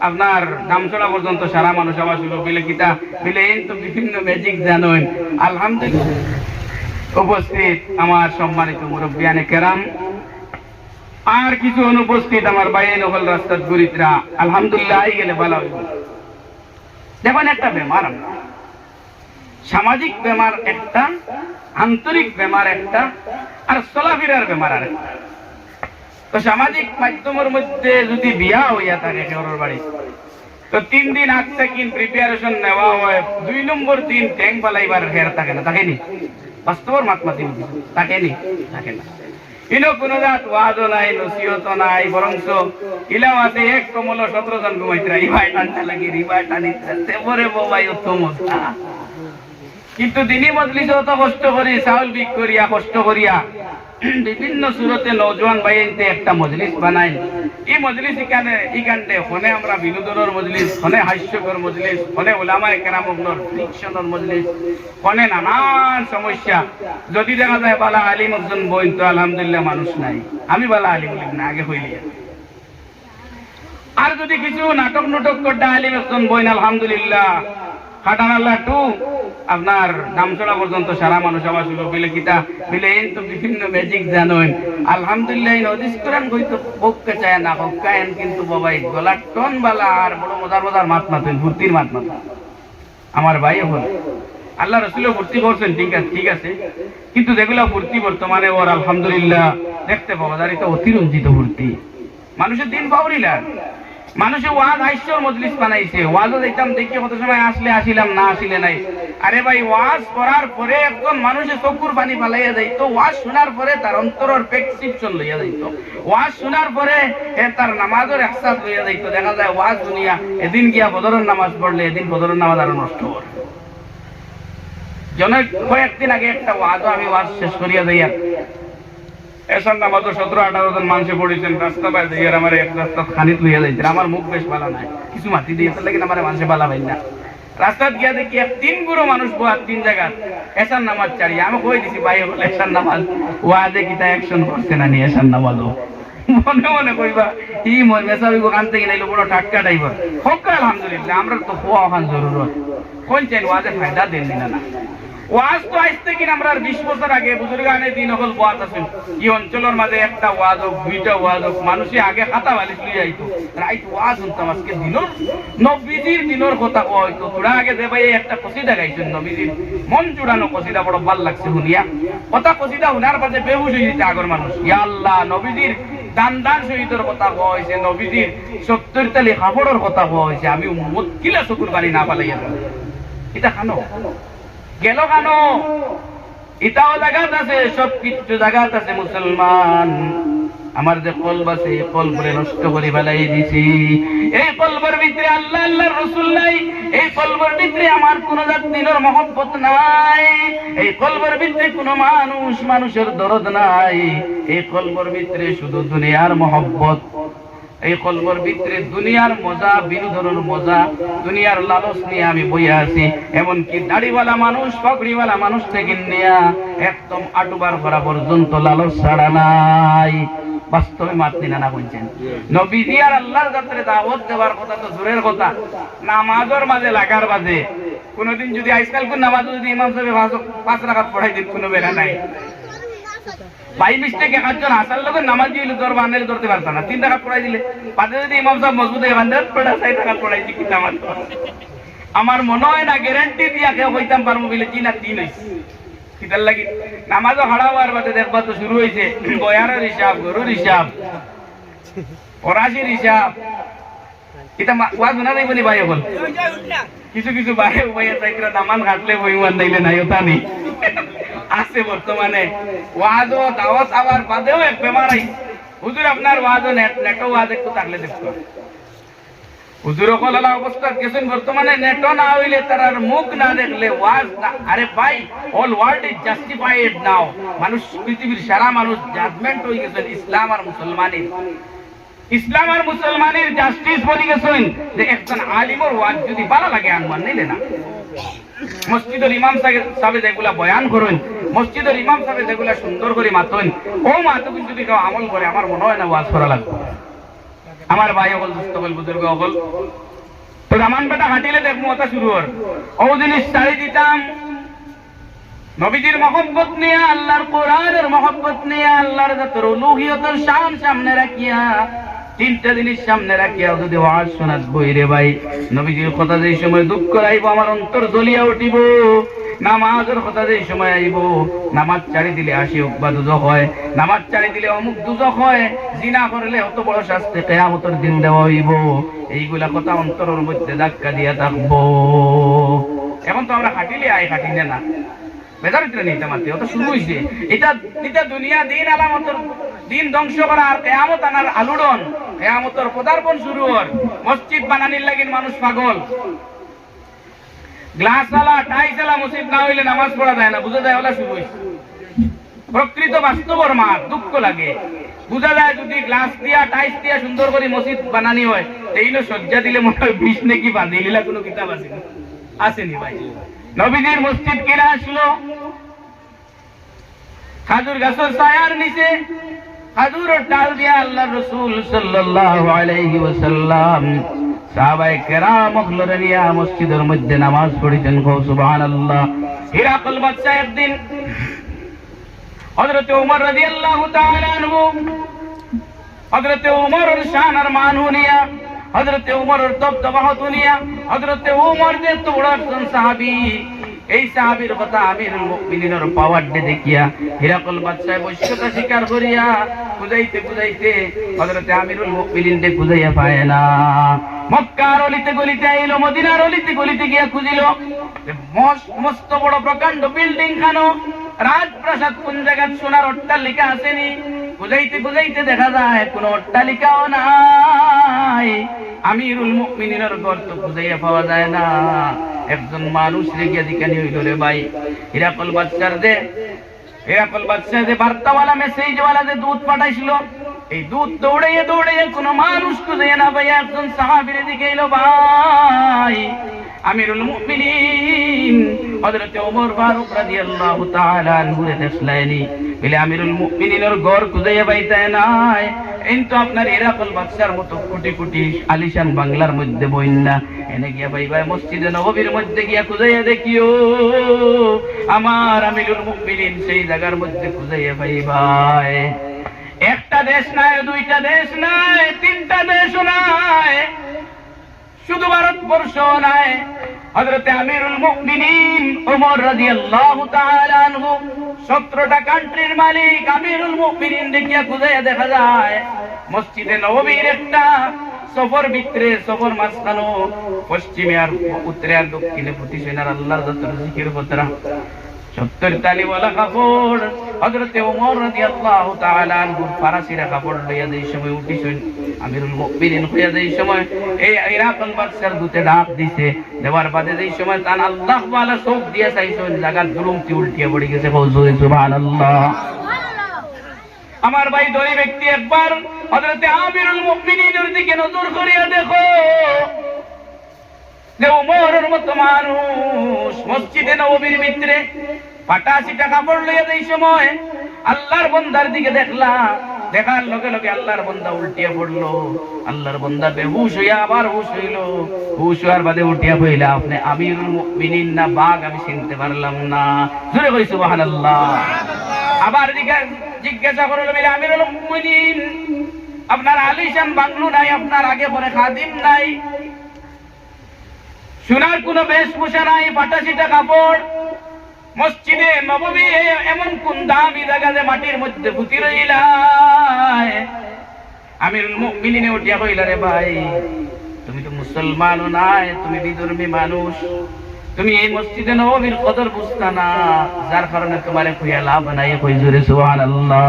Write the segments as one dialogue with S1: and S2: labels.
S1: আপনার পর্যন্ত সারা মানুষ কিতা? তো বিভিন্ন ম্যাজিক জানেন আলহামদুলিল্লাহ। উপস্থিত আমার সম্মানিত কেরাম। আর কিছু অনুপস্থিত আমার রাস্তার আলহামদুলিল্লাহ, আই গেলে ভালো হইব। দেখুন একটা বেমার সামাজিক বেমার একটা, আন্তরিক বেমার একটা, আর চলাফেরার বেমার আর একটা তো সামাজিক মাধ্যমের মধ্যে যদি বিয়া হইয়া থাকে কেউর বাড়ি, তো তিন দিন আগ থেকে প্রিপারেশন নেওয়া হয়, দুই নম্বর দিন ট্যাঙ্ক বালাইবার হের থাকে না থাকেনি বাস্তবর মাত মাতি থাকেনি থাকে না। ইনো কোনো জাত ওয়াজও নাই নসিহত নাই বরংস ইলাও আছে এক কমল সতেরো জন ঘুমাইতরা ইবাই টানতে লাগে রিবাই টানি তেমরে বাবাই উত্তম কিন্তু দিনই মজলিস অত কষ্ট করি, চাউল বিক করিয়া, কষ্ট করিয়া বিভিন্ন সুরতে নজওয়ান বাইনতে একটা মজলিস বানাই। এই মজলিস এখানে এখানে হনে আমরা বিনোদনের মজলিস হনে হাস্যকর মজলিস হনে ওলামায় কেরামগ্নর ফ্রিকশনের মজলিস হনে নানান সমস্যা। যদি দেখা যায় বালা আলিম একজন বইন, তো আলহামদুলিল্লাহ মানুষ নাই। আমি বালা আলিম বলি না, আগে হইলি। আর যদি কিছু নাটক নাটক করতে আলিম একজন বইন, আলহামদুলিল্লাহ। খাটান আল্লাহ টু আপনার নামচড়া পর্যন্ত সারা মানুষ আবার শুরু বিলে কিতা? বিলে এই তো বিভিন্ন ম্যাজিক জানেন। আলহামদুলিল্লাহ নদীস বককে চায় না হকায়েন কিন্তু বাবাই গলার টন বালা আর বড় মজার মজার মাত মাতেন ভর্তির মাত মাত আমার ভাই হল আল্লাহ রসুলও ভর্তি করছেন, ঠিক আছে ঠিক আছে। কিন্তু যেগুলো ভর্তি বর্তমানে ওর আলহামদুলিল্লাহ, দেখতে পাওয়া যায়, এটা অতিরঞ্জিত ভর্তি। মানুষের দিন পাওয়ারিলার মানুষে ওয়াজ হাস্যর মজলিস বানাইছে। ওয়াজও দেখতাম, দেখি কত সময় আসলে আসিলাম, না আসিলে নাই। আরে ভাই, ওয়াজ করার পরে একজন মানুষের চকুর পানি ফালাইয়া যাইতো। ওয়াজ শোনার পরে তার অন্তরের প্রেসক্রিপশন লইয়া যাইতো। ওয়াজ শোনার পরে তার নামাজের একসাথ লইয়া যাইতো। দেখা যায়, ওয়াজ দুনিয়া, এদিন গিয়া বদরের নামাজ পড়লে এদিন বদরের নামাজ আরও নষ্ট করে জনের কয়েকদিন আগে একটা ওয়াজও আমি ওয়াজ শেষ করিয়া যাইয়া এসব নামাজ সতেরো, আঠারো জন মানুষে পড়েছেন, রাস্তা পাই দিয়ে আমার এক রাস্তা খানিত লইয়া যাইছে আমার মুখ বেশ ভালো নাই, কিছু মাটি দিয়ে তার লাগে আমার মানুষে ভালো পাই না। রাস্তাত গিয়া দেখি এক তিন গুরু মানুষ বোয়া তিন জায়গা এসার নামাজ চাড়িয়ে আমি কই দিছি, ভাই, হল এসার নামাজ ওয়াজে কিতা অ্যাকশন করছে না নি এসার নামাজও? মনে মনে কইবা, ই মন মেসাবি কান থেকে নাইলো বড় টাটকা ড্রাইভার। হোক, আলহামদুলিল্লাহ, আমরা তো খোয়া খান জরুরত। কোন চাই ওয়াজে ফায়দা দেন না। ওয়াজ তো আসতে কিনা আমরা বিশ বছর আগে বুজুর্গানে দিন হল ওয়াজ আছেন এই অঞ্চলের মাঝে একটা ওয়াজ হোক, দুইটা ওয়াজ হোক, মানুষে আগে খাতা বালিশ লিয়ে আইতো। রাইট ওয়াজ শুনতাম আজকে দিনর নবীজির দিনর কথা কওয়া হইতো তোরা আগে যে ভাই একটা কসিদা গাইছেন নবীজির মন জুড়ানো কসিদা বড় ভালো লাগছে শুনিয়া। কথা কসিদা হুনার পাশে বেহুশ হয়ে যেতে আগর মানুষ। ইয়া আল্লাহ নবীজির দান দান শহীদের কথা কোয়া হয়েছে নবীজির সত্তর তালি কাপড়ের কথা কোয়া হয়েছে আমি মুতকিলা চকুর বাড়ি না পালাইয়া এটা খানো? গেল কেন? এটাও জায়গাত আছে সব কিছু জায়গাত আছে মুসলমান। আমার যে কলব আছে কলবরে নষ্ট করে ফেলাই দিছি। এই কলবর ভিতরে আল্লাহ, আল্লাহর রসুল নাই। এই কলবর ভিতরে আমার কোন জাতির মহব্বত নাই। এই কলবর ভিতরে কোন মানুষ, মানুষের দরদ নাই। এই কলবর ভিতরে শুধু দুনিয়ার মহব্বত। এই কলবর ভিতরে দুনিয়ার মজা, বিনোদনের মজা, দুনিয়ার লালস নিয়ে আমি বইয়া আছি। এমনকি দাড়িওয়ালা মানুষ, পাগড়িওয়ালা মানুষ থেকে নেয়া একদম আটুবার ভরা পর্যন্ত লালস ছাড়া নাই। বাস্তবে মাতনি না বলছেন। নবীজি আর আল্লাহর যাত্রে দাওয়াত দেওয়ার কথা তো দূরের কথা। নামাজের মাঝে, লাগার মাঝে। কোনোদিন যদি আজকাল কোন নামাজ যদি ইমাম সাহেব পাঁচ- রাখাত পড়াই দিন, কোনো বেড়া নাই। বাই মিস্টেক একজন হাসার লোকের নামাজ দিয়ে তোর বান্ধালে ধরতে পারতাম না তিন টাকা পড়াই দিলে। পাতে যদি ইমাম সাহেব মজবুত হয়ে বান্ধাল পড়া চাই টাকা পড়াইছি কি নামাজ আমার মনে হয় না গ্যারান্টি দিয়া কেউ হইতাম পারব বলে কি না তিন হয়েছে কিতার লাগি নামাজও হারাবার বাদে দেখবা তো শুরু হয়েছে বয়ারের হিসাব গরুর হিসাব ফরাসির হিসাব এটা ওয়াজ শোনা যাইব নি ভাই এখন কিছু কিছু বাইরে উপায় চাইতে দামান ঘাটলে বইমান নাইলে নাই ওটা নেই। আছে বর্তমানে। ওয়াজও দাওয়াত আবার বাদেও এক বেমার আই হুজুর, আপনার ওয়াজও নেট নেটও ওয়াজ একটু থাকলে দেখতো হুজুর কলালা অবস্থা গেছেন বর্তমানে নেট না হইলে তার মুখ না দেখলে ওয়াজ না- আরে ভাই all world is justified now মানুষ, পৃথিবীর সারা মানুষ জাজমেন্ট হয়ে গেছেন ইসলাম আর মুসলমানের। ইসলাম আর মুসলমানের জাস্টিস বলি গেছেন যে একজন আলিমর ওয়াজ যদি ভালো লাগে, আনমান নিলে না। মসজিদের ইমাম সাহেব যেগুলা বয়ান করেন মসজিদের ইমাম সাহেব যেগুলা সুন্দর করে মাতন, ও মাতো কিন্তু যদি কেউ আমল করে, আমার মনে হয় না ওয়াজ করা লাগবে। আমার ভাই অকল দুস্থ হল বুজুর্গ অকল তো রামান বেটা হাঁটিলে দেখব ওটা শুরু হর ও জিনিস শাড়ি দিতাম, নবীজির মহব্বত নিয়ে, আল্লাহর কোরআনের মহব্বত নিয়ে, আল্লাহর যতর উলুহিয়তের শান সামনে রাখিয়া তিনটা জিনিস সামনে রাখিয়া যদি ওয়াজ শোনাত বই রে ভাই, নবীজির কথা যেই সময় দুঃখ রাইব, আমার অন্তর জ্বলিয়া উঠিব, নামাজের কথা যেই সময় আইব, নামাজ চারি দিলে আসি বা দুজক হয়, নামাজ চারি দিলে অমুক দুজক হয়, জিনা করলে অত বড় শাস্তি কেয়ামতের দিন দেওয়া হইব। এইগুলা কথা অন্তরের মধ্যে ধাক্কা দিয়া থাকব। এখন তো আমরা হাঁটিলে আই হাঁটি না বেজার ভিতরে নিতে মারতে অত শুরু হয়েছে এটা এটা দুনিয়া দিন আলামতর দিন ধ্বংস করা আর কেয়ামত আনার আলুডন। কেয়ামতর পদার্পণ শুরু হর মসজিদ বানানির লাগিন মানুষ পাগল। গ্লাস আলা টাইস আলা মসজিদ না হইলে নামাজ পড়া যায় না, বুঝা যায় ওলা শুরু হয়েছে প্রকৃত বাস্তবর মার দুঃখ লাগে। বুঝা যায় যদি গ্লাস দিয়া, টাইস দিয়া সুন্দর করে মসজিদ বানানি হয় এইলো সজ্জা দিলে মনে হয় বিষ নাকি বাঁধি, লীলা কোনো কিতাব আছে আসেনি ভাই। নবীজির মসজিদ কিনা আসলো। খাজুর গাছের ছায়ার নিচে খাজুরের ডাল দিয়া আল্লাহ রসুল সাল্লাল্লাহু আলাইহি ওয়াসাল্লাম সাহাবায়ে কেরাম অখলরে নিয়া মসজিদের মধ্যে নামাজ পড়িতেন গো সুবহানাল্লাহ। হিরাকল বাদশা একদিন হযরত ওমর রাদিয়াল্লাহু তাআলা আনহু। হযরত ওমরের শান আর মান হুনিয়া হযরত ওমরের দবদবা হতুনিয়া হযরত ওমর যে তো বড় একজন সাহাবী। এই সাহাবীর কথা আমিরুল মুমিনিনের পাওয়ার ডে দেখিয়া হিরাকল বাদশাহ বৈশ্যতা স্বীকার করিয়া বুঝাইতে বুঝাইতে হযরত আমিরুল মুমিনিন ডে বুঝাইয়া পায় না। মক্কার অলিতে গলিতে আইলো, মদিনার অলিতে গলিতে গিয়া খুঁজিল। মস্ত বড় প্রকাণ্ড বিল্ডিং খানো। রাজপ্রাসাদ কোন জায়গায় সোনার অট্টালিকা আসেনি? বুঝাইতে বুঝাইতে দেখা যায় কোন অট্টালিকাও নাই। আমিরুল মুমিনিনের ঘর তো বুঝাইয়া পাওয়া যায় না। একজন মানুষ রেগিয়া দিকানি হইল রে ভাই। হিরাকল বাচ্চার দে হিরাকল বাচ্চা যে বার্তাওয়ালা মেসেজওয়ালা যে দুধ পাঠাইছিল, এই দুধ দৌড়াইয়ে দৌড়াইয়ে কোন মানুষ খুঁজে না ভাই, একজন সাহাবীর দিকে এলো ভাই। আমিরুল মুমিনিন হযরত ওমর ফারুক রাদিয়াল্লাহু তাআলা আনহু দেখলাইনি বলে, আমিরুল মুমিনিনের ঘর খুঁজে পাইতে নাই। কিন্তু আপনার এরাকল বাদশার মতো কোটি কোটি আলিশান বাংলার মধ্যে বইন না। এনে গিয়া ভাই মসজিদে নববীর মধ্যে গিয়া খুঁজাইয়া দেখিও। আমার আমিরুল মুমিনিন সেই জায়গার মধ্যে খুঁজাইয়া ভাই ভাই একটা দেশ নাই, দুইটা দেশ নাই, তিনটা দেশও নাই, শুধু ভারতবর্ষ নাই। হযরতে আমিরুল মুমিনিন ওমর রাদিয়াল্লাহু তাআলা আনহু 17টা কান্ট্রির মালিক আমিরুল মুমিনিন দেখিয়া খুঁজে দেখা যায়, মসজিদে নববীর একটা সফর ভিতরে, সফর মাঝখানো পশ্চিমে আর উত্তরে আর দক্ষিণে প্রতি সেনার আল্লাহর যত জিকির বতরা সত্তর তালিওয়ালা কাপড়, হযরতে ওমর রাদিয়াল্লাহু তাআলা আনহু ফারাসিরা কাপড় লইয়া যেই সময় উঠিছেন, আমিরুল মুমিনিন হইয়া যেই সময় এই ইরাকল বাদশার দুতে ডাক দিছে, দেওয়ার বাদে যেই সময় তান আল্লাহ দিয়া চাইছেন জায়গা দুরুমতি উল্টিয়ে পড়ে গেছে সুবহানাল্লাহ। আমার ভাই দই ব্যক্তি একবার হযরতে আমিরুল মুমিনিনের দিকে নজর করিয়া দেখো যে উমরের মতো মানুষ মসজিদে নববীর ভিতরে পাটাশি টাকা পড়ল এই সময় আল্লাহর বন্দার দিকে দেখলা, দেখার লগে লগে আল্লাহর বন্দা উল্টিয়া পড়ল, আল্লাহর বন্দা বেহুশ হইয়া আবার হুশ হইল। হুশ হওয়ার বাদে উঠিয়া পড়িলা, আপনি আমিরুল মুমিনিন না, বাঘ আমি চিনতে পারলাম না। জোরে কই সুবহানাল্লাহ। আবার জিজ্ঞাসা জিজ্ঞাসা করল, বলে আমিরুল মুমিনিন, আপনার আলিশান বাংলু নাই, আপনার আগে পরে খাদিম নাই। সোনার কোনো বেশভূষা নাই পাটাশিটা কাপড়। মসজিদে নবমী, এমন কোন দামি জায়গা যে মাটির মধ্যে পুঁতি রইলায়? আমিরুল মুমিনিনে উঠিয়া কইলা রে ভাই, তুমি তো মুসলমানও নাই, তুমি বিধর্মী মানুষ। তুমি এই মসজিদে নবমীর কদর বুঝতা না, যার কারণে তোমারে কইয়া লাভ নাই কই জোরে, সুবহানাল্লাহ।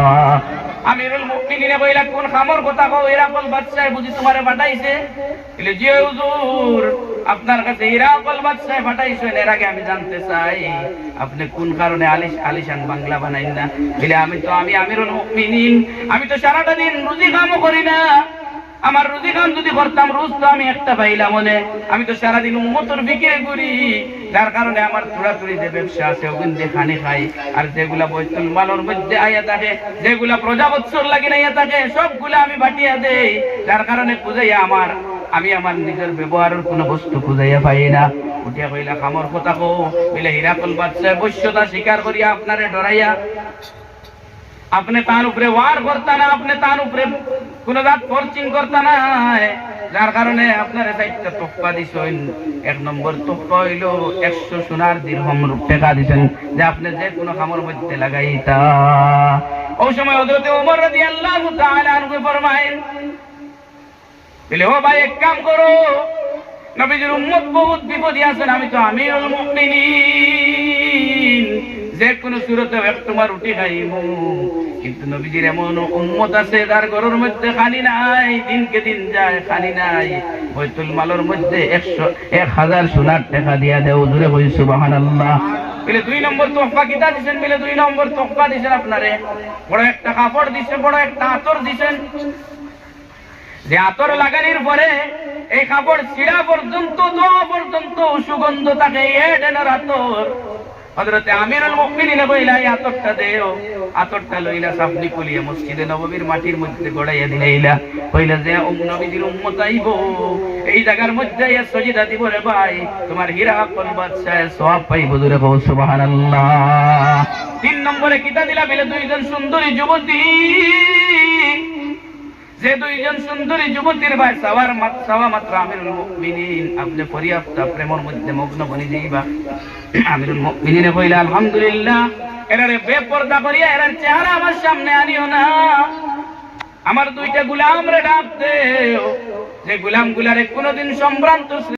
S1: আমিরুল মুমিনিনে কইলা কোন খামর কথা কও এরাকল বাদশাহ বুঝি তোমারে পাঠাইছে বলে, জি হুজুর, আপনার কাছে ইরাকল বাদশাহ পাঠাইছেন এর আগে আমি জানতে চাই, আপনি কোন কারণে আলিশ আলিশান বাংলা বানাইন না? বলে, আমি তো আমি আমিরুল মুমিনিন, আমি তো সারাটা দিন রুজি কামও করি না। আমার রুজি কাম যদি করতাম রোজ তো আমি একটা পাইলাম মনে আমি তো সারাদিন উম্মতর বিক্রি করি। যার কারণে আমার তুড়াতুড়ি যে ব্যবসা আছে, ওগুন দেখানি খাই। আর যেগুলা বৈতুল মালর মধ্যে আইয়া থাকে, যেগুলা প্রজাবৎসর লাগি না আইয়া থাকে, সবগুলা আমি বাটিয়া দেই। যার কারণে খুঁজাইয়া আমার, আমি আমার নিজের ব্যবহারের কোনো বস্তু খুঁজাইয়া পাই না। উঠিয়া কইলা, খামর কথা কো বলে হীরাকল বাচ্চা বৈশ্যতা স্বীকার করিয়া আপনারে ডরাইয়া আপনি তার উপরে ওয়ার করতা না আপনি তার উপরে কোন জাত ফোর্সিং করতা না যার কারণে আপনার চারটা তোপ্পা দিছেন এক নম্বর তোপ্পা হইল একশো সোনার দীর্ঘম টাকা দিছেন যে আপনি যে কোনো খামর মধ্যে লাগাইতা ওই সময় হযরতে ওমর রাদিয়াল্লাহু তাআলা আনহু ফরমায়েন বলে ও ভাই এক কাম করো নবীজির উম্মত বহুত বিপদে আছেন আমি তো আমিরুল মুমিনিন। যে কোনো সুরতে তোমার রুটি খাইমু। কিন্তু নবীজির এমন উম্মত আছে, যার ঘরের মধ্যে খানি নাই, দিনকে দিন যায় খানি নাই। বৈতুল মালের মধ্যে একশো, এক হাজার সোনার টাকা দিয়া দেও জুড়ে বই সুবাহান আল্লাহ বলে দুই নম্বর তোফা কিতা দিছেন? বলে দুই নম্বর তোফা দিছেন আপনারে। বড় একটা কাপড় দিছে বড় একটা আতর দিছেন। যে আতর লাগানির পরে এই কাপড় ছিড়া পর্যন্ত দোয়া পর্যন্ত, সুগন্ধ থাকে এডেনের আতর। আতরটা লইলা কুলিয়ে মসজিদে মাটির মধ্যে গড়াইয়া কইলা, যে নবীজির এই জায়গার মধ্যে ইয়া সজিদা দিব রে ভাই। তোমার হীরা তিন নম্বরে কিতা দিলা বিলে দুইজন সুন্দরী যুবতী। যে দুইজন সুন্দরী যুবতীর ভাই মাত সাওয়া মাত্র আমিরুল মুমিনিন। আপনি পর্যাপ্ত প্রেমর মধ্যে মগ্ন বনি যাইবা। আমিরুল মুমিনিনে কইলা, আলহামদুলিল্লাহ। এরারে বেপর্দা করিয়া এরার চেহারা আমার সামনে আনিও না। আমার দুইটা গুলাম রে ডাক দেও। যে গুলাম গুলারে কোনোদিন সম্ভ্রান্ত